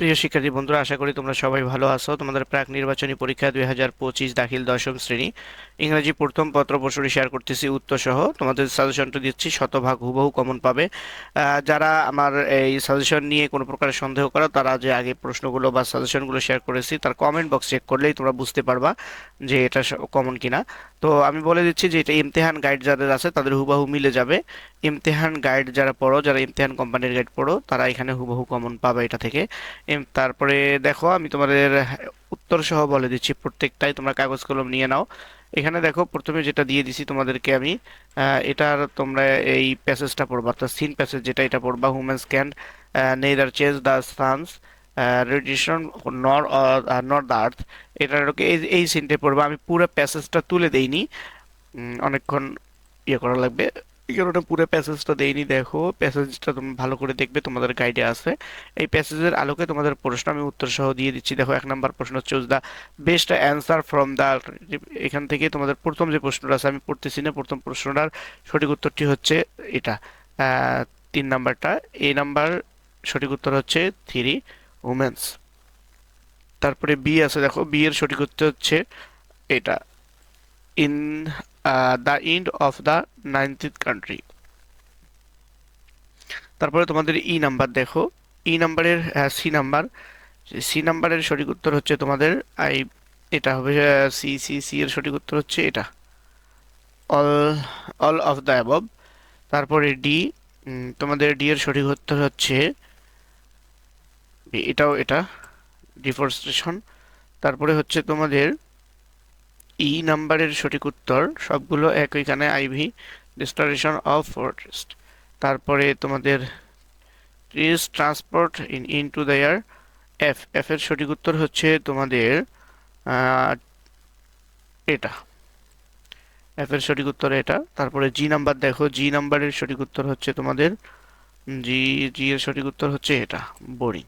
প্রিয় শিক্ষার্থী বন্ধুরা, আশা করি তোমরা সবাই ভালো আছো। তোমাদের প্রাক নির্বাচনী পরীক্ষা দুই হাজার পঁচিশ দাখিল দশম শ্রেণি। ইংরেজি প্রথম পত্র প্রশ্নটি শেয়ার করতেছি উত্তর সহ তোমাদের সাজেশনটা দিচ্ছি, শতভাগ হুবহু কমন পাবে। যারা আমার এই সাজেশন নিয়ে কোনো প্রকার সন্দেহ করো, তারা যে আগে প্রশ্নগুলো বা সাজেশনগুলো শেয়ার করেছি, তার কমেন্ট বক্স চেক করলেই তোমরা বুঝতে পারবা যে এটা কমন কিনা। তো আমি বলে দিচ্ছি যে এটা ইমতেহান গাইড যাদের আছে, তাদের হুবাহু মিলে যাবে। ইমতেহান গাইড যারা পড়ো, যারা ইমতেহান কোম্পানির গাইড পড়ো, তারা এখানে হুবহু কমন পাবে এটা থেকে। তারপরে দেখো, আমি তোমাদের উত্তর সহ বলে দিচ্ছি প্রত্যেকটাই, তোমরা কাগজ কলম নিয়ে নাও। এখানে দেখো, প্রথমে যেটা দিয়ে দিছি তোমাদেরকে আমি এটার তোমরা এই প্যাসেজটা পড়বা। অর্থাৎ সিন প্যাসেজ যেটা, এটা পড়বা humans can neither change the sun's radiation nor nor the আর্থ এটার এই এই সিনটা পড়বা। আমি পুরো প্যাসেজটা তুলে দেইনি। অনেকক্ষণ ইয়ে করা লাগবে। কারণে পুরো প্যাসেজটা দেইনি। দেখো প্যাসেজটা তুমি ভালো করে দেখবে, তোমাদের গাইডে আছে। এই প্যাসেজের আলোকে তোমাদের প্রশ্ন, আমি উত্তর সহ দিয়ে দিচ্ছি। দেখো, এক নাম্বার প্রশ্ন choose the best answer from the এখান থেকে তোমাদের প্রথম যে প্রশ্নটা আছে, আমি পড়তেছি না। প্রথম প্রশ্নটার সঠিক উত্তরটি হচ্ছে এটা। তিন নাম্বারটা। এই নাম্বার সঠিক উত্তর হচ্ছে থ্রি উমেন্স তারপরে বি আছে, দেখো, বি এর সঠিক উত্তর হচ্ছে এটা। In the end of the nineteenth country. তারপরে তোমাদের ই নাম্বার দেখো। ই নাম্বারের সি নাম্বার। সি নাম্বারের সঠিক উত্তর হচ্ছে তোমাদের, আই, এটা হবে সি সি সি এর সঠিক উত্তর হচ্ছে এটা। All all of the above. তারপরে ডি তোমাদের ডি এর সঠিক উত্তর হচ্ছে এটাও এটা ডিফরেস্টেশন তারপরে হচ্ছে তোমাদের ই নাম্বারের সঠিক উত্তর, সবগুলো এক এখানে আইভি রিস্টোরেশন অফ ফরেস্ট তারপরে তোমাদের trees transport in in to the air F F এর সঠিক উত্তর হচ্ছে তোমাদের এটা। এফ এর সঠিক উত্তর এটা। তারপরে জি নাম্বার দেখো জি নাম্বারের সঠিক উত্তর হচ্ছে তোমাদের জি জি এর সঠিক উত্তর হচ্ছে এটা বোরিং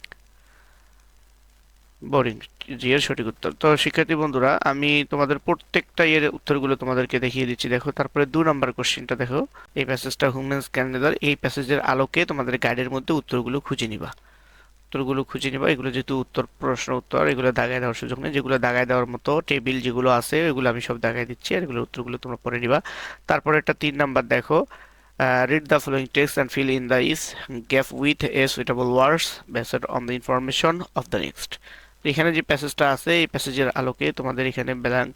বোরিং জি, এর সঠিক উত্তর। তো শিক্ষার্থী বন্ধুরা, আমি তোমাদের প্রত্যেকটা এর উত্তরগুলো তোমাদেরকে দেখিয়ে দিচ্ছি। দেখো, তারপরে দু নম্বর কোশ্চেনটা দেখো। এই প্যাসেজটা হুমেন্স ক্যান্ডিদার এই প্যাসেজের আলোকে তোমাদের গাইডের মধ্যে উত্তরগুলো খুঁজে নিবা। উত্তরগুলো খুঁজে নিবা। এগুলো যেহেতু উত্তর, প্রশ্ন উত্তর, এগুলো দাগায় দেওয়ার সুযোগ নেই। যেগুলো দাগায় দেওয়ার মতো টেবিল যেগুলো আছে, এগুলো আমি সব দাগায় দিচ্ছি। আর এগুলো উত্তরগুলো তোমরা পড়ে নিবা। তারপরে একটা তিন নাম্বার দেখো। Read the following text and fill in the is gap with a suitable words based on the information of the next এখানে যে প্যাসেজটা আছে, এই প্যাসেজের আলোকে তোমাদের এখানে ব্ল্যাঙ্ক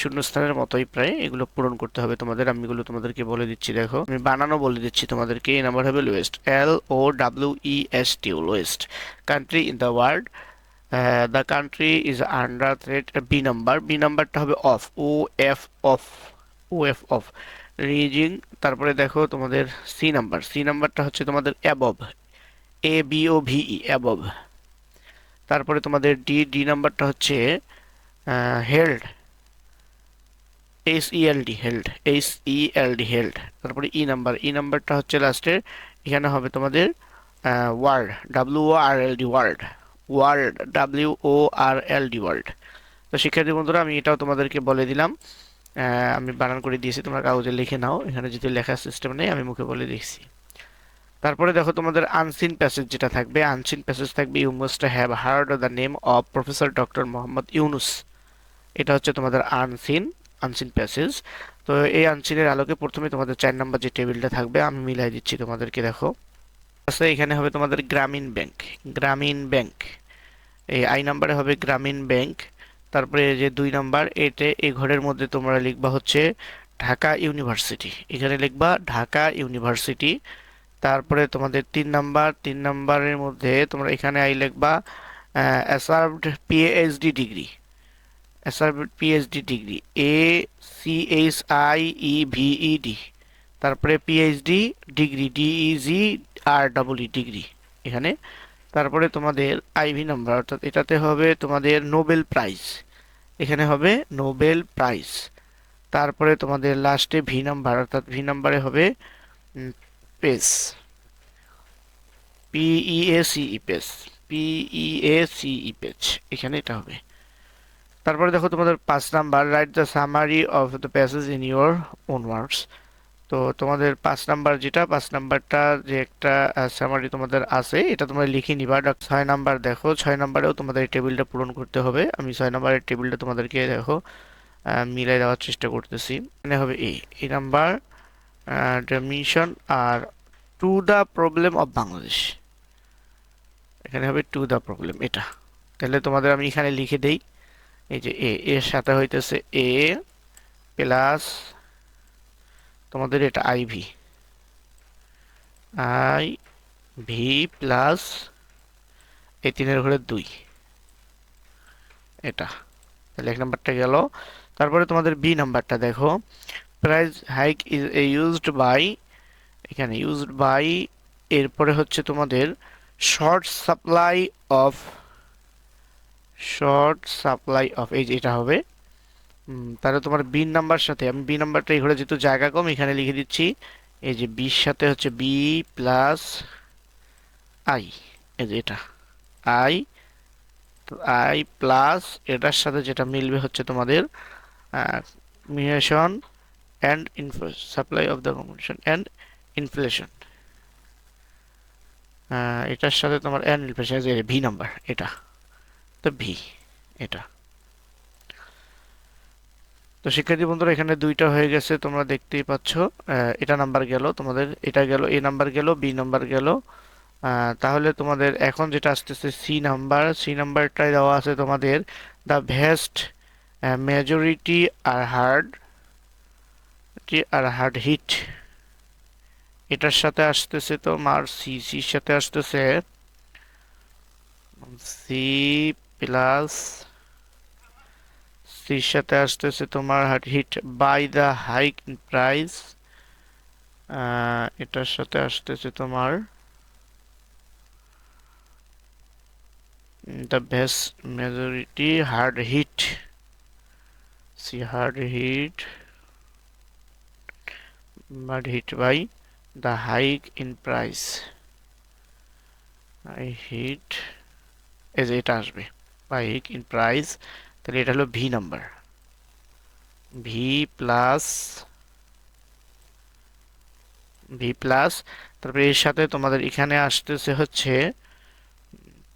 শূন্যস্থানের মতোই প্রায় এগুলো পূরণ করতে হবে তোমাদের। আমি এগুলো তোমাদেরকে বলে দিচ্ছি, দেখো। আমি বানানো বলে দিচ্ছি তোমাদেরকে। এই নাম্বার হবে lowest L O W E S T lowest country in the world the country is under threat B number B নাম্বারটা হবে of O F of O F of rising তারপরে দেখো তোমাদের সি নাম্বার সি নাম্বারটা হচ্ছে তোমাদের above A B O V E above তারপরে তোমাদের ডি ডি নাম্বারটা হচ্ছে held S E L D held S E L D held তারপরে ই নাম্বার ই নাম্বারটা হচ্ছে লাস্টের এখানে হবে তোমাদের word W O R L D word word W O R L D word তো শিক্ষার্থী বন্ধুরা, আমি এটাও তোমাদেরকে বলে দিলাম আমি বানান করে দিয়েছি, তোমরা কাগজে লিখে নাও, এখানে যদি লেখার সিস্টেম নেই, আমি মুখে বলে দিচ্ছি তারপরে দেখো তোমাদের আনসিন প্যাসেজ যেটা থাকবে আনসিন প্যাসেজ থাকবে you must have heard the name of professor doctor Mohammad Yunus এটা হচ্ছে তোমাদের আনসিন আনসিন প্যাসেজ তো এই আনসিনের আলোকে প্রথমে তোমাদের চার নাম্বার যে টেবিলটা থাকবে, আমি মিলাই দিচ্ছি তোমাদেরকে, দেখো। আচ্ছা এখানে হবে তোমাদের গ্রামীণ ব্যাংক গ্রামীণ ব্যাংক। এই আই নাম্বারে হবে গ্রামীণ ব্যাংক। তারপরে যে দুই নাম্বার, এতে এই ঘরের মধ্যে তোমরা লিখবা হচ্ছে ঢাকা ইউনিভার্সিটি। এখানে লিখবা ঢাকা ইউনিভার্সিটি। তারপরে তোমাদের তিন নাম্বার, তিন নাম্বারের মধ্যে তোমরা এখানে আই লিখবা achieved PhD degree achieved PhD degree A C H I E V E D তারপরে PhD degree D E G R double E degree এখানে। তারপরে তোমাদের আইভি নাম্বার অর্থাৎ এটাতে হবে তোমাদের নোবেল প্রাইজ এখানে হবে নোবেল প্রাইজ তারপরে তোমাদের লাস্টে ভি নাম্বার অর্থাৎ ভি নাম্বারে হবে pace P E A C E page P E A C E page এখানে এটা হবে। তারপরে দেখো তোমাদের পাঁচ number write the summary of the passage in your own words তো তোমাদের পাঁচ নাম্বার যেটা, পাঁচ নাম্বারটা যে একটা সামারি তোমাদের আছে, এটা তোমরা লিখে নিবা। ছয় নাম্বার দেখো, ছয় নাম্বারেও তোমাদের এই টেবিলটা পূরণ করতে হবে। আমি ছয় নাম্বারের টেবিলটা তোমাদেরকে দেখো মিলাই দেওয়ার চেষ্টা করতেছি। এখানে হবে এ এই number mission are to the problem of Bangladesh এখানে হবে টু দ্য প্রবলেম এটা। তাহলে তোমাদের আমি এখানে লিখে দেই, এই যে এ, এর সাথে হইতেছে এ প্লাস তোমাদের এটা I V I V plus এই তিনের ঘরে দুই। এটা। তাহলে এক নাম্বারটা গেল। তারপরে তোমাদের বি নাম্বারটা দেখো। Price hike is used by এখানে ইউজড বাই এরপরে হচ্ছে তোমাদের short supply of short supply of এই যে এটা হবে। তাহলে তোমার বি নাম্বার সাথে, আমি বি নাম্বারটা ঘরে যেহেতু জায়গা কম, এখানে লিখে দিচ্ছি। এই যে বির সাথে হচ্ছে বি প্লাস আই এই যে এটা। আই আই প্লাস এটার সাথে যেটা মিলবে হচ্ছে তোমাদের mission and supply of the competition and inflation এটার সাথে তোমার অ্যান্ড ইনফ্লেশন ভি নাম্বার এটা। তো ভি এটা। তো শিক্ষার্থী বন্ধুরা, এখানে দুইটা হয়ে গেছে, তোমরা দেখতেই পাচ্ছ। এটা নাম্বার গেল, তোমাদের এটা গেল এ নাম্বার গেল বি নাম্বার গেল। তাহলে তোমাদের এখন যেটা আসতেছে সি নাম্বার সি নাম্বারটায় দেওয়া আছে তোমাদের। The vast majority are hard are hard hit এটার সাথে আসতেছে তোমার সি সির সাথে আসতেছে। সি প্লাস সির সাথে আসতেছে তোমার hard hit by the hike price এটার সাথে আসতেছে তোমার the best majority hard hit see hard hit but hit by the hike in price. I hit এই এটা আসবে। By hike in price, তাহলে এটা হলো B number B plus B plus তারপরে এর সাথে তোমাদের এখানে আসতেছে হচ্ছে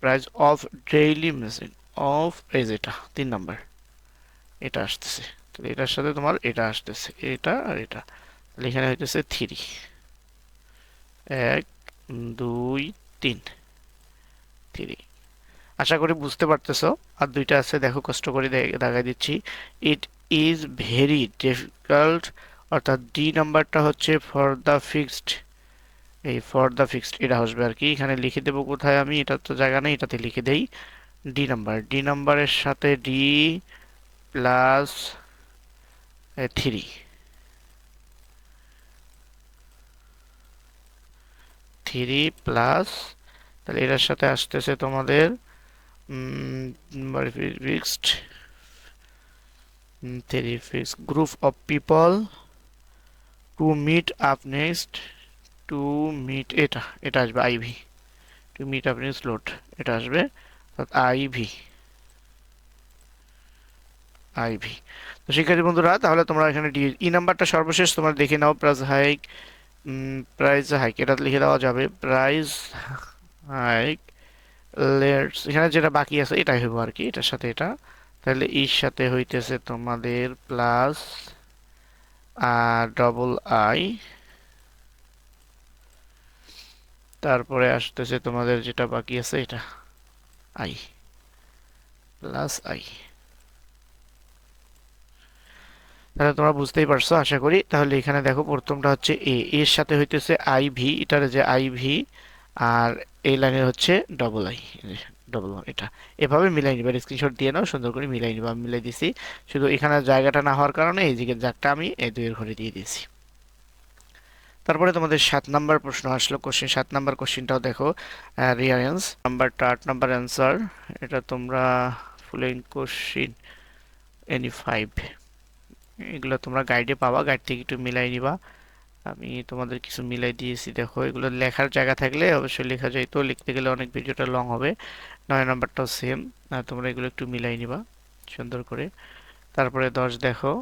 price of daily message of এই যেটা তিন নাম্বার এটা আসতেছে। তাহলে এটার সাথে তোমার এটা আসতেছে, এটা আর এটা। তাহলে এখানে হইতেছে থ্রি। এক, দুই, তিন। থ্রি। আশা করি বুঝতে পারতেছো। আর দুইটা আছে, দেখো কষ্ট করে দেখাই দিচ্ছি। ইট ইজ ভেরি ডিফিকাল্ট অর্থাৎ ডি নাম্বারটা হচ্ছে ফর দ্য ফিক্সড এই ফর দ্য ফিক্সড এটা আসবে আর কি। এখানে লিখে দেবো কোথায় আমি, এটা তো জায়গা নেই, এটাতে লিখে দেই। ডি নাম্বার ডি নাম্বারের সাথে D plus three. Three plus, তাহলে এটার সাথে আসতেছে তোমাদের fixed three fixed group of people to meet up next to meet এটা এটা আসবে I V to meet up next load এটা আসবে আইভি আইভি তো শিক্ষার্থী বন্ধুরা, তাহলে তোমরা এখানে ডি ই নাম্বারটা সর্বশেষ তোমরা দেখে নাও প্লাস হাইক প্রাইস হাইক এটা লিখে দেওয়া যাবে। প্রাইস হাইক লেটস এখানে যেটা বাকি আছে এটাই হইব আর কি, এটার সাথে এটা। তাহলে ইর সাথে হইতেছে তোমাদের প্লাস ডবল আই তারপরে আসতেছে তোমাদের যেটা বাকি আছে এটা আই প্লাস আই তাহলে তোমরা বুঝতেই পারছ, আশা করি। তাহলে এখানে দেখো, প্রথমটা হচ্ছে এ এর সাথে হইতেছে আই ভি এটার যে আই ভি আর এই লাইনের হচ্ছে ডবল আই ডবল ওয়ান এটা। এভাবে মিলাই নিবা স্ক্রিনশট দিয়ে নাও, সুন্দর করে মিলাই নিবা, আমি মিলাই দিছি। শুধু এখানে জায়গাটা না হওয়ার কারণে এই দিকে জায়গাটা আমি এই দুইয়ের ঘরে দিয়ে দিয়েছি। তারপরে তোমাদের সাত নাম্বার প্রশ্ন আসলো কোশ্চেন সাত নাম্বার কোশ্চেনটাও দেখো রিয়ারেন্স নাম্বারটা আট নাম্বার অ্যান্সার এটা তোমরা ফুলিং কোশ্চিন এনি ফাইভ এগুলো তোমরা গাইডে পাবা গাইড থেকে একটু মিলাই নিবা। আমি তোমাদের কিছু মিলাই দিয়েছি, দেখো, এগুলো লেখার জায়গা থাকলে অবশ্যই লেখা যায়। তো লিখতে গেলে অনেক ভিডিওটা লং হবে, নয় নম্বরটাও সেম তোমরা এগুলো একটু মিলাই নিবা, সুন্দর করে। তারপরে দশ, দেখো